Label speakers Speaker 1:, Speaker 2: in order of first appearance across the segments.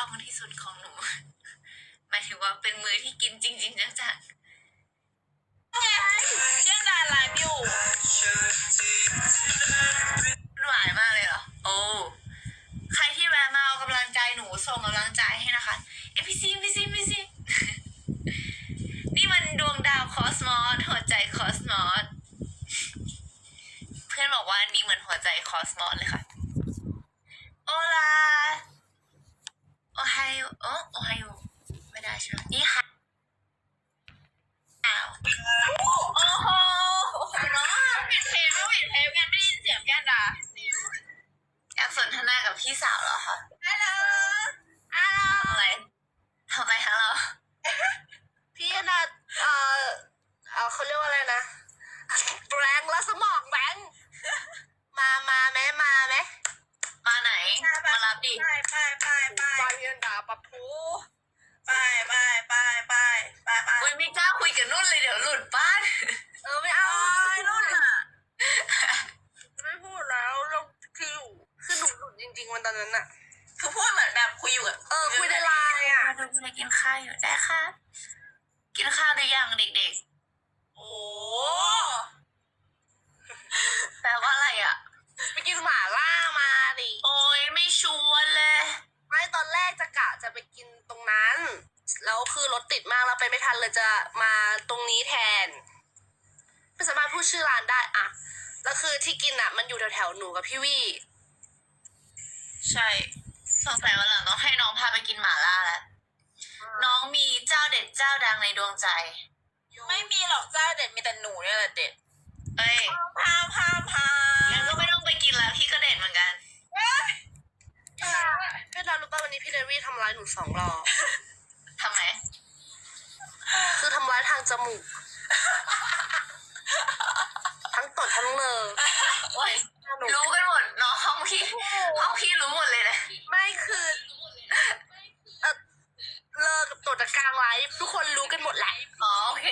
Speaker 1: อบมันที่สุดของหนู หมายถึงว่าเป็นมือที่กินจริงๆจัง
Speaker 2: ยังด่าไลฟ์อยู่
Speaker 1: หวานมากเลยเหรอ โอ้ ใครที่แวะมาเอากำลังใจหนูส่งกำลังใจให้นะคะ เอพีซีพีซีพีซีนี่มันดวงดาวคอสมอสหัวใจคอสมอส เพื่อนบอกว่าอันนี้เหมือนหัวใจคอสมอสเลยค่ะ โอลา โอไฮโอโอโอไฮโอไม่ได้ใช่ไหมนี่ค่ะอ้าวโอ้โหเนาะ
Speaker 2: ปิดเทปก็ปิดเทปกันไม่ได้ยินเสียงแกด่า
Speaker 1: อยากสนทนากับพี่สาวเหรอคะ
Speaker 2: ฮัลโหลฮัลโหล
Speaker 1: ทำไมทำไมคะเรา
Speaker 2: พี่น่ะเอ่อเอ่อเขาเรียกว่าอะไรนะแบงค์และสมองแบงค์มามาไหมมาไหม
Speaker 1: มาไหนมารั บดิ
Speaker 3: ไปไปไปไป
Speaker 2: ไปเรียนด่าปะพู
Speaker 3: ไปไปไปไปไปไป
Speaker 1: อุ้ยไม่กล้าคุยกับนุ่นเลยเดี๋ยวหลุดบ้าน
Speaker 2: เออไม่เอา
Speaker 3: ไอ้รุ่นอะ
Speaker 2: ไม่พูดแล้วลงคือคือหนูหลุดจริง ๆ วันตอนนั้นอะ
Speaker 3: คือพูดเหมือนแบบคุยอยู่กับ
Speaker 2: เออคุยในไลน์อะ
Speaker 1: มาดูพี่เลยกินข้าวอยู่ได้ค่ะ กินข้าวหรือยังเด็ก
Speaker 3: โอ้
Speaker 1: ๆ แปลว่าอะไรอะ
Speaker 2: ไปกินหม่าล่ามาดิ
Speaker 1: โอ้ยไม่ชวนเลย
Speaker 2: ไม่ตอนแรกจะกะจะไปกินตรงนั้น แล้วคือรถติดมากแล้วไปไม่ทันเลยจะมาตรงนี้แทน ไม่สามารถพูดชื่อร้านได้อะแล้วคือที่กินอะมันอยู่แถวๆหนูกับพี่วี่
Speaker 3: ใช่
Speaker 1: สงสัยวันหลังต้องให้น้องพาไปกินหม่าล่าแล้วน้องมีเจ้าเด็ดเจ้าดังในดวงใจ
Speaker 3: ไม่มีหรอกเจ้าเด็ดมีแต่หนูเนี่ยแหละเด็ด
Speaker 1: เอ้ย
Speaker 3: พาพาพา
Speaker 1: งั้นก็ไม่ต้องไปกินแล้วพี่ก็เด็ดเหมือนกัน
Speaker 2: พี่ดารู้ป่ะวันนี้พี่เดวี่ทำร้ายหนูสองรอบ จมูก ทั้งตดทั้งเลอ
Speaker 1: โอ้ย
Speaker 2: หนู
Speaker 1: รู้กันหมดเนาะห้องพี่ห้องพี่รู้หมดเลยนะ
Speaker 2: ไม่คือเออเลอกับตดจากกลางไลฟ์ทุกคนรู้กันหมดแหละ
Speaker 1: อ๋อโอเค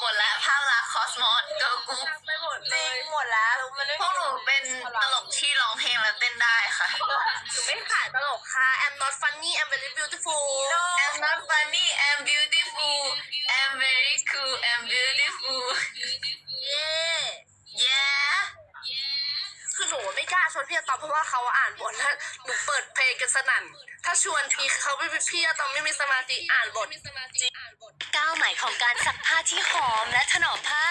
Speaker 1: หมดแล้วภาพลักษณ์คอสมอสเกิร์ลกรุ๊ป
Speaker 2: ไปหมด
Speaker 3: จ
Speaker 2: เล
Speaker 3: ริง
Speaker 2: ย
Speaker 3: หมดแล้วมันไม่
Speaker 1: พวกหนูเป็นตลกที่ร้องเพลงและเต้นได้ค่ะ
Speaker 2: หนูไม่ขายต ลกค่ะ I'm not funny I'm very beautiful
Speaker 1: I'm not funny I'm beautiful I'm very cool I'm beautiful
Speaker 2: เย้
Speaker 1: yeah
Speaker 2: คือหนูไม่กล้าชวนพี่อะตอมเพราะว่าเขาอ่านบทแล้วหนูเปิดเพลงกันสนั่น ถ้าชวนพี่เขาไม่พี่อะตอมไม่มีสมาธิอ่านบท
Speaker 4: ก้าวใหม่ของการซักผ้าที่หอมและถนอมผ้า